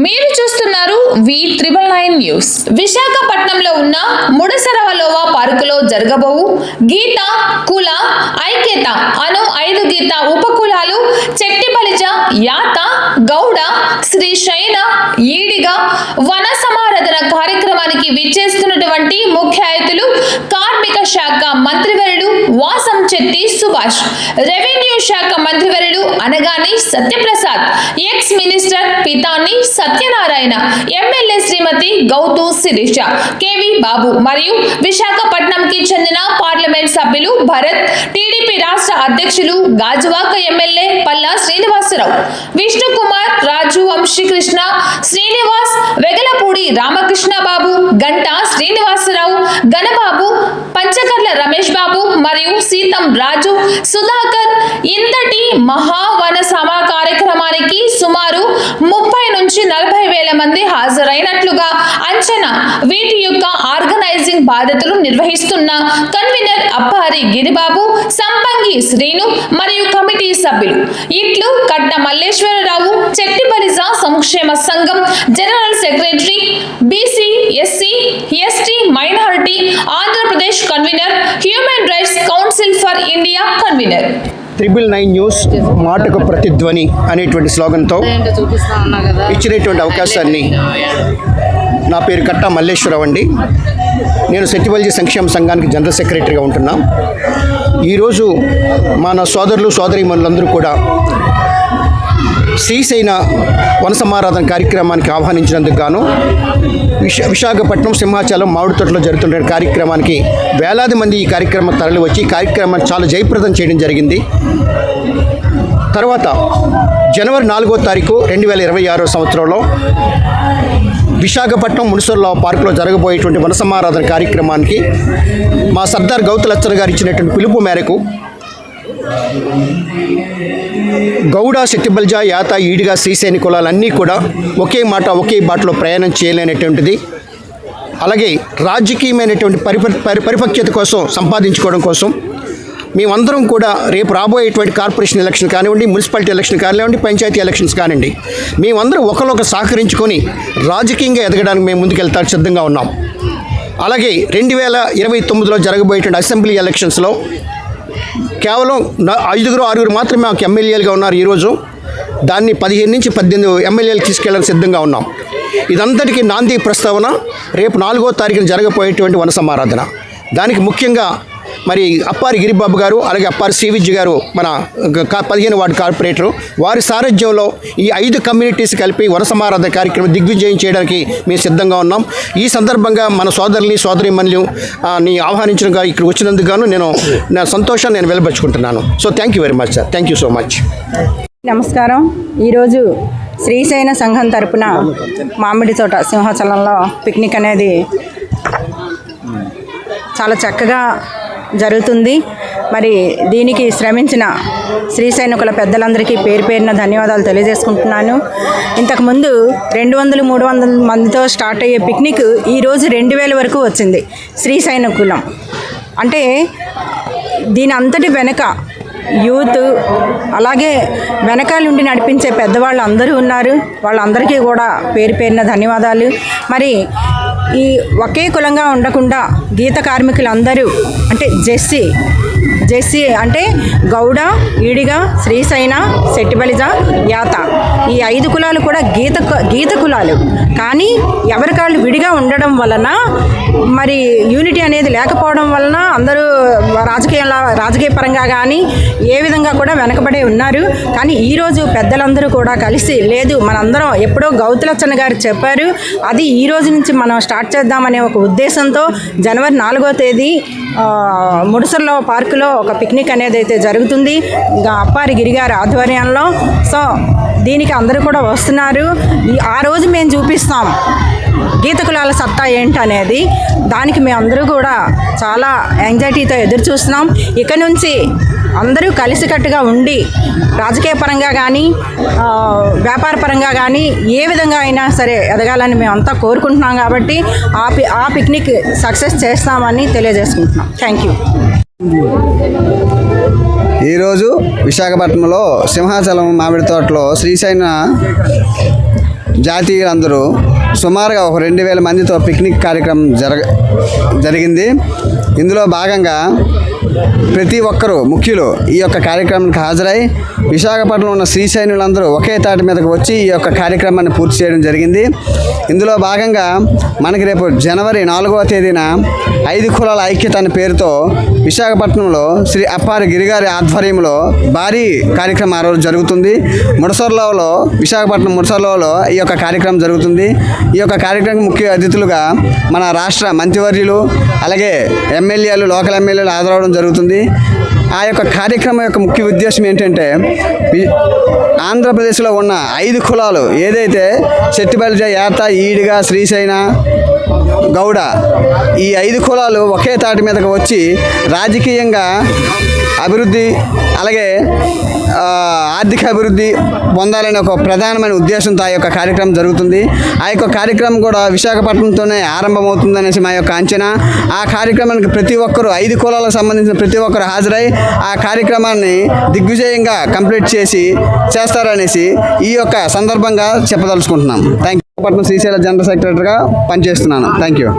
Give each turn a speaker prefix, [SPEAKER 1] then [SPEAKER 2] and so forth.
[SPEAKER 1] మీరు చూస్తున్నారు వి triple nine news. విశాఖపట్నంలో ఉన్న ముడసరవలోవా పార్కులో జరగబోవు గీత కుల ఐక్యత అను ఐదు గీత ఉపకులాలు చెట్టిపలిచ యాత గౌడ శ్రీ శైన ఈడిగ వన సమారాధన కార్యక్రమానికి విచ్చేస్తున్నటువంటి ముఖ్య అతిథులు కార్మిక శాఖ మంత్రివర్యుడు వాసం చెట్టి సుభాష్. రెవెన్యూ శాఖ మంత్రివర్యుడు Anagani Satyaprasad ex minister Pitani Satyanarayana MLA Srimati Gouthu Sirisha K V మరియు విశాఖపట్నంకి చెందిన పార్లమెంట్ సభ్యులు భరత్ టీడీపీ రాష్ట్ర అధ్యక్షులు గాజువాక ఎమ్మెల్యే పల్లా శ్రీనివాసరావు విష్ణుకుమార్ రాజు వంశీకృష్ణ శ్రీనివాస్ వెగలపూడి రామకృష్ణ బాబు గంటా శ్రీనివాసరావు గణబాబు పంచకర్ల రమేష్ బాబు మరియు సీతం రాజు సుధాకర్ ఇంతటి మహావన సమ కార్యక్రమానికి సుమారు ముప్పై నుంచి నలభై వేల మంది హాజరైనట్లుగా అంచనా. వీటి యొక్క ఆర్గనైజింగ్ బాధ్యతలు నిర్వహిస్తున్న కన్వీనర్ అప్పారి గిరిబాబు సంపంగి శ్రీను మరియు కమిటీ సభ్యులు ఇట్లు కట్ట మల్లేశ్వరరావు చెట్టిబలిజ సంక్షేమ సంఘం general secretary BC SC ST minority Andhra Pradesh convener human convener
[SPEAKER 2] triple nine news మాటకు ప్రతిధ్వని అనేటువంటి స్లోగన్తో ఇచ్చినటువంటి అవకాశాన్ని నా పేరు కట్టా మల్లేశ్వరరావు అండి. నేను సచివాలజీ సంక్షేమ సంఘానికి జనరల్ సెక్రటరీగా ఉంటున్నా. ఈరోజు మన సోదరులు సోదరీమణులందరూ కూడా శ్రీశైన వనసమారాధన కార్యక్రమానికి ఆహ్వానించినందుకు గాను విశ విశాఖపట్నం సింహాచలం మామిడి తోటలో జరుగుతున్న కార్యక్రమానికి వేలాది మంది ఈ కార్యక్రమం తరలి వచ్చి ఈ కార్యక్రమాన్ని చాలా జయప్రదం చేయడం జరిగింది. తర్వాత జనవరి నాలుగో తారీఖు రెండు వేల ఇరవై ఆరో సంవత్సరంలో విశాఖపట్నం మునిసర్ల పార్కులో జరగబోయేటువంటి వనసమారాధన కార్యక్రమానికి మా సర్దార్ గౌతులచ్చర్ గారు ఇచ్చినటువంటి పిలుపు మేరకు గౌడ శక్తిబల్జ యాత ఈడిగా శ్రీశైని కులాలన్నీ కూడా ఒకే మాట ఒకే బాటలో ప్రయాణం చేయలేనటువంటిది. అలాగే రాజకీయమైనటువంటి పరిప పరి పరిపక్వత కోసం సంపాదించుకోవడం కోసం మేమందరం కూడా రేపు రాబోయేటువంటి కార్పొరేషన్ ఎలక్షన్ కానివ్వండి మున్సిపాలిటీ ఎలక్షన్ కానివ్వండి పంచాయతీ ఎలక్షన్స్ కానివ్వండి మేమందరం ఒకరికొక సహకరించుకొని రాజకీయంగా ఎదగడానికి మేము ముందుకెళ్తా సిద్ధంగా ఉన్నాం. అలాగే రెండు వేల ఇరవై తొమ్మిదిలో జరగబోయేటువంటి అసెంబ్లీ ఎలక్షన్స్లో కేవలం ఐదుగురు ఆరుగురు మాత్రమే మాకు ఎమ్మెల్యేలుగా ఉన్నారు ఈరోజు. దాన్ని పదిహేను నుంచి పద్దెనిమిది ఎమ్మెల్యేలు తీసుకెళ్ళడానికి సిద్ధంగా ఉన్నాం. ఇదంతటికీ నాంది ప్రస్తావన రేపు నాలుగో తారీఖున జరగబోయేటువంటి వన సమారాధన. దానికి ముఖ్యంగా మరి అప్పారి గిరిబాబు గారు అలాగే అప్పారి శ్రీవిజ్ గారు మన పదిహేను వార్డు కార్పొరేటరు వారి సారథ్యంలో ఈ ఐదు కమ్యూనిటీస్ కలిపి వన కార్యక్రమం దిగ్విజయం చేయడానికి మేము సిద్ధంగా ఉన్నాం. ఈ సందర్భంగా మన సోదరుని సోదరిమణులు ఆ, ని ఆహ్వానించిన ఇక్కడ వచ్చినందుకు గాను నేను నా సంతోషాన్ని నేను వెలబచ్చుకుంటున్నాను so thank you very much sir thank you so much
[SPEAKER 3] నమస్కారం. ఈరోజు శ్రీశైన సంఘం తరపున మామిడి తోట సింహాచలంలో పిక్నిక్ అనేది చాలా చక్కగా జరుగుతుంది. మరి దీనికి శ్రమించిన శ్రీ సైనికుల పెద్దలందరికీ పేరు పేరున ధన్యవాదాలు తెలియజేసుకుంటున్నాను. ఇంతకుముందు రెండు వందలు మూడు వందల మందితో స్టార్ట్ అయ్యే పిక్నిక్ ఈరోజు రెండు వేల వరకు వచ్చింది శ్రీ సైనికులం. అంటే దీని అంతటి వెనక యూత్ అలాగే వెనకాలండి నడిపించే పెద్దవాళ్ళు అందరూ ఉన్నారు. వాళ్ళందరికీ కూడా పేరు పేరిన ధన్యవాదాలు. మరి ఈ ఒకే కులంగా ఉండకుండా గీత కార్మికులందరూ అంటే జెస్సీ జెస్సీ అంటే గౌడ ఈడిగ శ్రీశైన శెట్టిబలిజ యాత. ఈ ఐదు కులాలు కూడా గీత గీత కులాలు. కానీ ఎవరికాళ్ళు విడిగా ఉండడం వలన మరి యూనిటీ అనేది లేకపోవడం వలన అందరూ రాజకీయంలో రాజకీయ పరంగా కానీ ఏ విధంగా కూడా వెనకబడే ఉన్నారు. కానీ ఈరోజు పెద్దలందరూ కూడా కలిసి లేదు మనందరం ఎప్పుడో గౌతులచ్చన్న గారు చెప్పారు అది ఈ రోజు నుంచి మనం స్టార్ట్ చేద్దామనే ఒక ఉద్దేశంతో జనవరి నాలుగో తేదీ ముడుసర్లో పార్కులో ఒక పిక్నిక్ అనేది అయితే జరుగుతుంది. ఇంకా అప్పారి గిరిగారి ఆధ్వర్యంలో. సో దీనికి అందరూ కూడా వస్తున్నారు. ఈ ఆ రోజు మేము చూపిస్తాం గీత కులాల సత్తా ఏంటనేది. దానికి మేమందరూ కూడా చాలా యాంగ్జైటీతో ఎదురు చూస్తున్నాం. ఇక నుంచి అందరూ కలిసికట్టుగా ఉండి రాజకీయ పరంగా కానీ వ్యాపార పరంగా కానీ ఏ విధంగా అయినా సరే ఎదగాలని మేమంతా కోరుకుంటున్నాం కాబట్టి ఆ పి ఆ పిక్నిక్ సక్సెస్ చేస్తామని తెలియజేసుకుంటున్నాం. థ్యాంక్ యూ
[SPEAKER 4] ఈరోజు విశాఖపట్నంలో సింహాచలం మామిడి తోటలో శ్రీశైన జాతీయులందరూ సుమారుగా ఒక రెండు వేల మందితో పిక్నిక్ కార్యక్రమం జరగ జరిగింది. ఇందులో భాగంగా ప్రతి ఒక్కరూ ముఖ్యులు ఈ యొక్క కార్యక్రమానికి హాజరై విశాఖపట్నంలో ఉన్న శ్రీశైనులందరూ ఒకే తాటి మీదకు వచ్చి ఈ యొక్క కార్యక్రమాన్ని పూర్తి చేయడం జరిగింది. ఇందులో భాగంగా మనకి రేపు జనవరి నాలుగవ తేదీన ఐదు కులాల ఐక్యత అనే పేరుతో విశాఖపట్నంలో శ్రీ అప్పారి గిరిగారి ఆధ్వర్యంలో భారీ కార్యక్రమం ఆ రోజు జరుగుతుంది. ముడసర్లోలో విశాఖపట్నం ముడసర్లోలో ఈ యొక్క కార్యక్రమం జరుగుతుంది. ఈ యొక్క కార్యక్రమం ముఖ్య అతిథులుగా మన రాష్ట్ర మంత్రివర్యులు అలాగే ఎమ్మెల్యేలు లోకల్ ఎమ్మెల్యేలు హాజరవడం జరుగుతుంది. ఆ యొక్క కార్యక్రమం యొక్క ముఖ్య ఉద్దేశం ఏంటంటే ఆంధ్రప్రదేశ్లో ఉన్న ఐదు కులాలు ఏదైతే చెట్టిబలిజ యాత ఈడిగా శ్రీశైన గౌడ ఈ ఐదు కులాలు ఒకే తాటి మీదకు వచ్చి రాజకీయంగా అభివృద్ధి అలాగే ఆర్థిక అభివృద్ధి పొందాలనే ఒక ప్రధానమైన ఉద్దేశంతో ఆ యొక్క కార్యక్రమం జరుగుతుంది. ఆ యొక్క కార్యక్రమం కూడా విశాఖపట్నంతోనే ఆరంభమవుతుంది అనేసి మా యొక్క అంచనా. ఆ కార్యక్రమానికి ప్రతి ఒక్కరూ ఐదు కులాలకు సంబంధించిన ప్రతి ఒక్కరు హాజరై ఆ కార్యక్రమాన్ని దిగ్విజయంగా కంప్లీట్ చేసి చేస్తారనేసి ఈ యొక్క సందర్భంగా చెప్పదలుచుకుంటున్నాం. Thank you Visakhapatnam Srisaila general సెక్రటరీగా పనిచేస్తున్నాను. Thank you